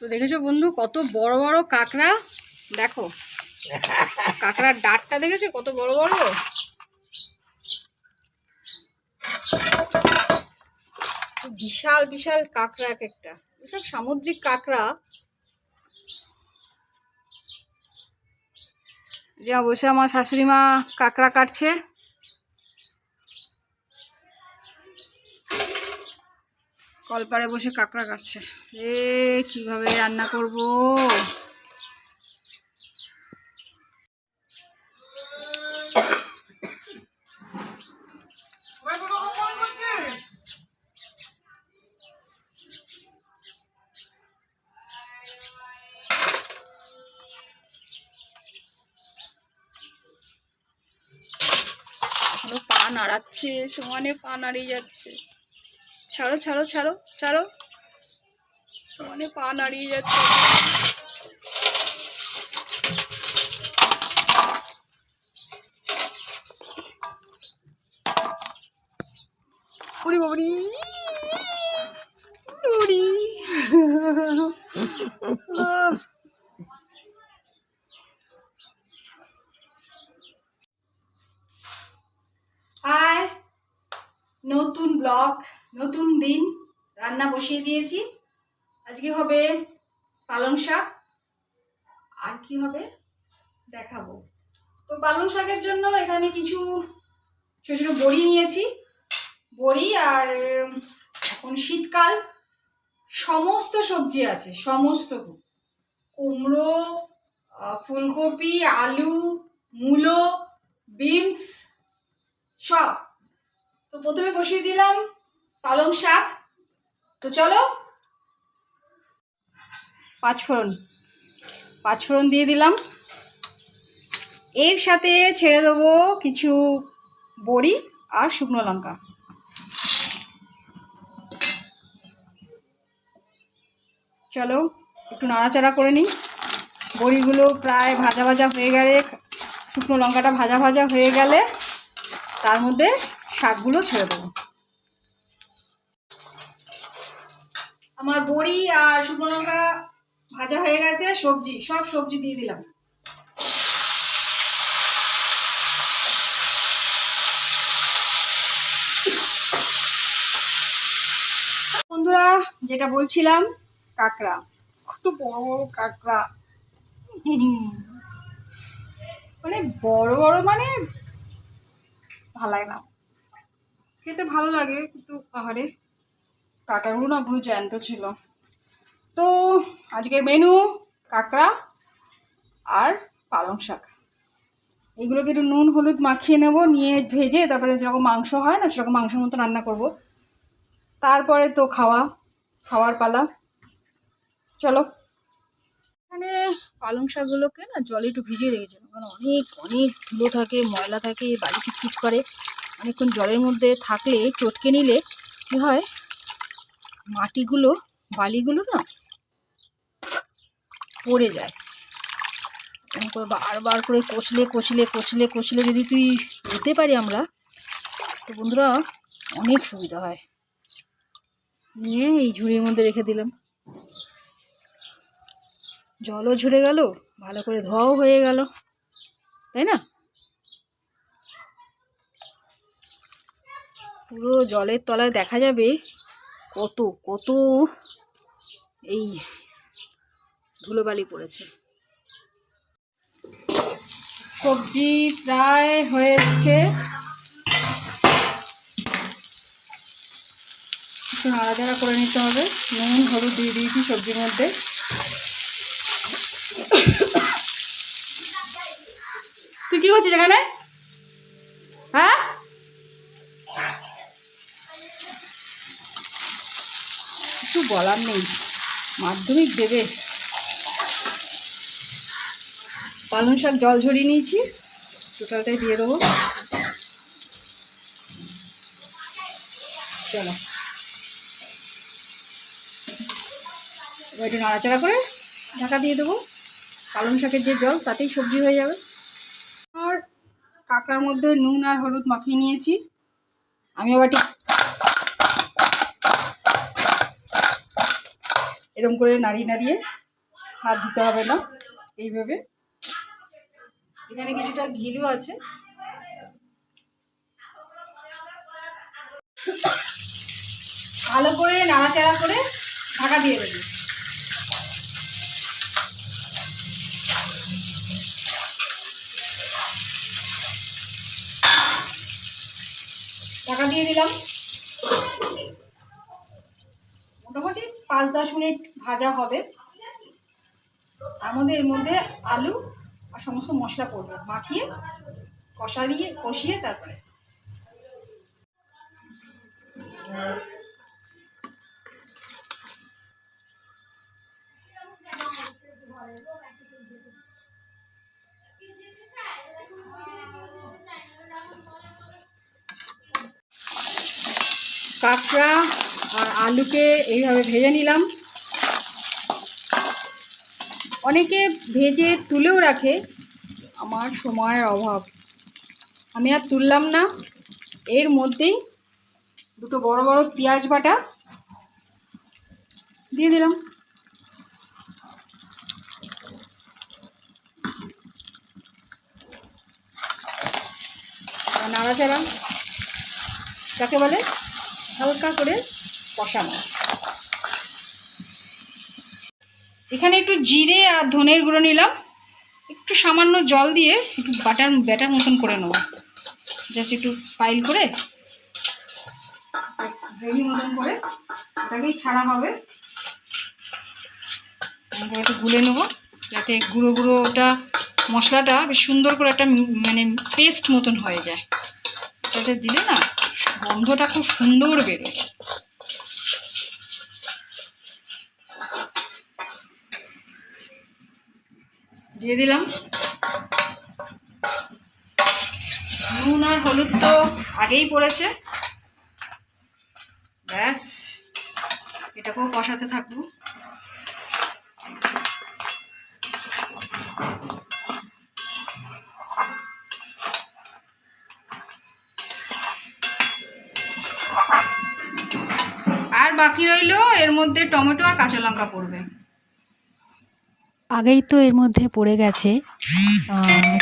তো দেখেছ বন্ধু, কত বড় বড় কাঁকড়া? দেখো। কাঁকড়ার ডাটটা দেখেছ? কত বড় বড়? বিশাল বিশাল কাঁকড়া এক একটা। এসব সামুদ্রিক কাঁকড়া। যে বসে আমার শাশুড়ি মা কাঁকড়া কাটছে। কলপাড়ে বসে কাঁকড়া কাটছে। এ কীভাবে রান্না করব? পা নাড়াচ্ছে সমানে পা নাড়িয়ে যাচ্ছে। ছাড়ো ছাড়ো ছাড়ো ছাড়ো। সমানে পা নাড়িয়ে যাচ্ছে। উড়ি। নতুন ব্লগ। নতুন দিন, রান্না বসিয়ে দিয়েছি। আজকে হবে পালং শাক। আর কি হবে? দেখাবো। তো পালং শাকের জন্য এখানে কিছু ছোটো ছোটো বড়ি নিয়েছি। বড়ি আর এখন শীতকাল। সমস্ত সবজি আছে, সমস্ত কুমড়ো ফুলকপি, আলু, মূলো, বিনস, সব। তো প্রথমে বসিয়ে দিলাম পালং শাক। তো চলো। পাঁচফোড়ন পাঁচফোড়ন দিয়ে দিলাম। এর সাথে ছেড়ে দেবো কিছু বড়ি আর শুকনো লঙ্কা। চলো, একটু নাড়াচাড়া করে নিই। বড়িগুলো প্রায় ভাজা ভাজা হয়ে গেলে, শুকনো লঙ্কাটা ভাজা ভাজা হয়ে গেলে, তার মধ্যে শাকগুলো ছেড়ে দেবো। আমার বড়ি আর শুকনো লঙ্কা ভাজা হয়ে গেছে, সবজি, সব সবজি দিয়ে দিলাম। বন্ধুরা, যেটা বলছিলাম, কাঁকড়া। কত বড় বড় কাঁকড়া। মানে বড় বড় মানে ভালো লাগে না। খেতে ভালো লাগে কিন্তু পাহাড়ে। কাঁকড়াগুলো না পুরো জ্যান্ত ছিল। তো আজকের মেনু কাঁকড়া আর পালং শাক। এগুলোকে একটু নুন, হলুদ মাখিয়ে নেব, নিয়ে ভেজে তারপরে যেরকম মাংস হয় না, সেরকম মাংসের মতো রান্না করব। তারপরে তো খাওয়া, খাওয়ার পালা। চলো। এখানে পালং শাকগুলোকে না জলে একটু ভিজিয়ে রেখেছিলাম, কারণ অনেক অনেক ধুলো থাকে, ময়লা থাকে, বালি কিটকিট করে। অনেকক্ষণ জলের মধ্যে থাকলে, চটকে নিলে কী হয় মাটিগুলো, বালিগুলো না পড়ে যায়। এরকম করে বারবার করে কচলে কচলে কচলে কচলে যদি তুই ধুতে পারি আমরা, তো বন্ধুরা অনেক সুবিধা হয়। নিয়ে এই ঝুড়ির মধ্যে রেখে দিলাম। জলও ঝরে গেল, ভালো করে ধোয়াও হয়ে গেল, তাই না? পুরো জলের তলায় দেখা যাবে কত কত এই ধুলোবালি পড়েছে। সবজি প্রায় হয়ে এসছে একটু নাড়াচাড়া করে নিতে হবে। নুন, হলুদ দিয়ে দিয়েছি সবজির মধ্যে। তুই কি করছিস এখানে? হ্যাঁ? কিছু বলার নেই। মাধ্যমিক দেবে। পালং শাক জল ঝরিয়ে নিয়েছি। টোটালটাই দিয়ে দেবো। চলো। এবার একটু নাড়াচাড়া করে ঢাকা দিয়ে দেবো। পালং শাকের যে জল, তাতেই সবজি হয়ে যাবে। আর কাঁকড়ার মধ্যে নুন আর হলুদ মাখিয়ে নিয়েছি। আমি আবার ঠিক এরম করে নাড়িয়ে নাড়িয়ে হাত দিতে হবে না, এইভাবে। এখানে কিছুটা ঘিলু আছে। ভালো করে নাড়াচাড়া করে ঢাকা দিয়ে দেবে। ঢাকা দিয়ে দিলাম। পাঁচ দশ মিনিট ভাজা হবে। আমাদের এর মধ্যে আলু আর সমস্ত মশলা পড়বে। মাখিয়ে, কষারিয়ে, কষিয়ে তারপরে। কাঁকড়া আর আলুকে এইভাবে ভেজে নিলাম। অনেকে ভেজে তুলেও রাখে, আমার সময়ের অভাব। আমি আর তুললাম না। এর মধ্যেই দুটো বড় বড় পেঁয়াজ বাটা দিয়ে দিলাম। নাড়াচাড়া, যাকে বলে হালকা করে কষানো। এখানে একটু জিরে আর ধনের গুঁড়ো নিলাম। একটু সামান্য জল দিয়ে একটু বাটার, ব্যাটার মতন করে নেব। জাস্ট একটু পাইল করে। গ্রেভি মতন করে। ওটাকেই ছাড়া হবে। একটু গুলে নেব। যাতে গুঁড়ো গুঁড়ো ওটা মশলাটা বেশ সুন্দর করে একটা মানে পেস্ট মতন হয়ে যায়। ওটাতে দিলে না গন্ধটা খুব সুন্দর বেরোয়। দিয়ে দিলাম। নুন আর হলুদ তো আগেই পড়েছে। ব্যাস, এটাকেও কষাতে থাকব। আর বাকি রইল, এর মধ্যে টমেটো আর কাঁচা লঙ্কা পড়বে। আগেই তো এর মধ্যে পড়ে গেছে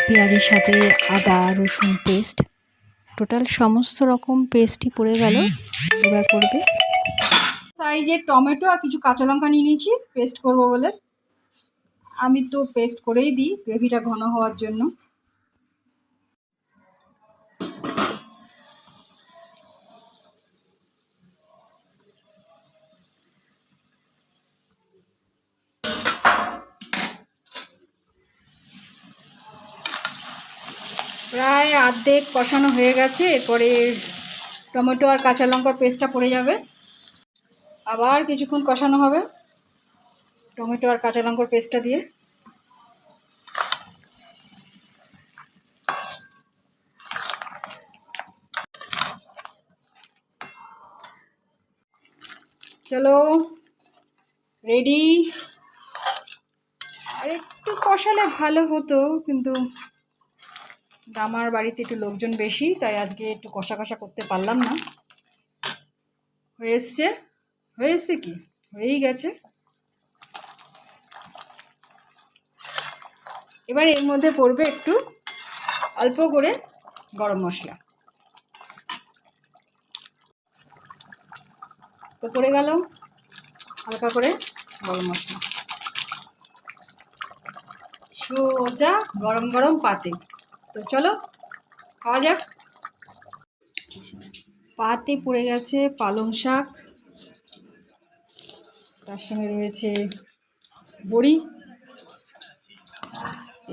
পেঁয়াজের সাথে আদা, রসুন পেস্ট। টোটাল সমস্ত রকম পেস্টই পড়ে গেল, এবার পড়বে। সাইজের টমেটো আর কিছু কাঁচা লঙ্কা নিয়ে নিয়েছি পেস্ট করব বলে। আমি তো পেস্ট করেই দিই, গ্রেভিটা ঘন হওয়ার জন্য। প্রায় আর্ধেক কষানো হয়ে গেছে, এরপরে টমেটো আর কাঁচা লঙ্কার পেস্টটা পড়ে যাবে। আবার কিছুক্ষণ কষানো হবে টমেটো আর কাঁচা লঙ্কার পেস্টটা দিয়ে। চলো রেডি আর একটু কষালে ভালো হতো, কিন্তু আমার বাড়িতে একটু লোকজন বেশি, তাই আজকে একটু কষা কষা করতে পারলাম না। হয়ে এসছে? হয়ে কি? হয়েই গেছে। এবার এর মধ্যে পড়বে একটু অল্প করে গরম মশলা। তো পড়ে গেল হালকা করে গরম মশলা। সোজা গরম গরম পাতে। তো চলো, খাওয়া যাক। পাতে পড়ে গেছে পালং শাক। তার সঙ্গে রয়েছে বড়ি।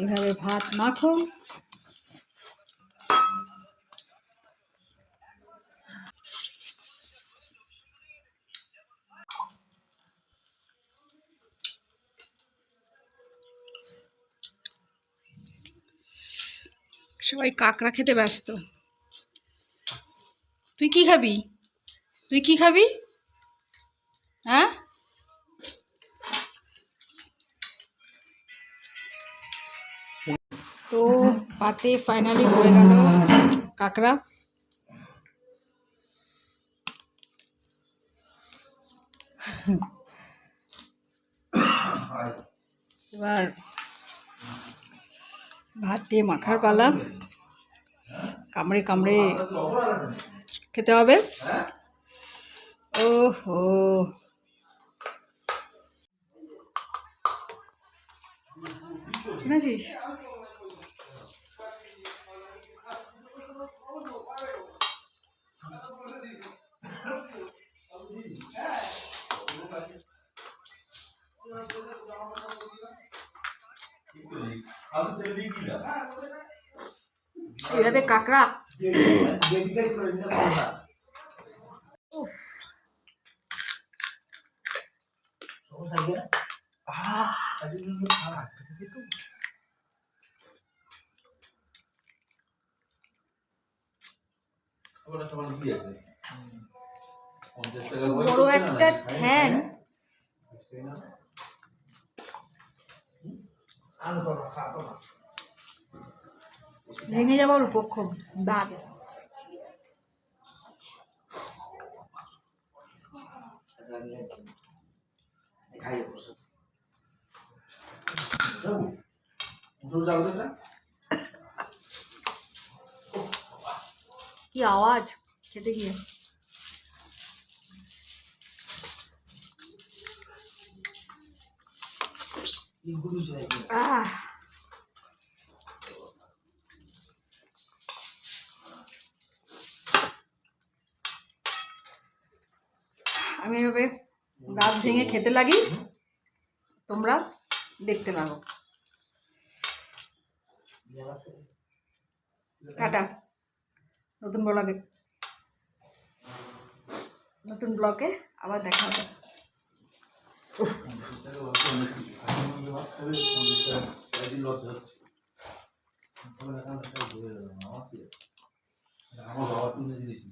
এভাবে ভাত মাখো। সবাই কাঁকড়া খেতে ব্যস্ত। তুই কি খাবি? তুই কি খাবি? হ্যাঁ? তো পাতে ফাইনালি পড়ে গেল কাঁকড়া। এবার ভাত দিয়ে মাখার পালা। কামড়ে কামড়ে খেতে হবে। ও হো শুনেছিস এইভাবে কাঁকড়া? বড় একটা ঠ্যাং। ভেঙে যাবার উপক্ষম দাঁত কি আওয়াজ? খেতে গিয়ে। আহ। আমি এভাবে দাঁত ভেঙে খেতে লাগি। তোমরা দেখতে লাগো। টাটা। নতুন ব্লগে। নতুন ব্লগে আবার দেখা হবে। আমার বাবা তুলে দিয়েছিল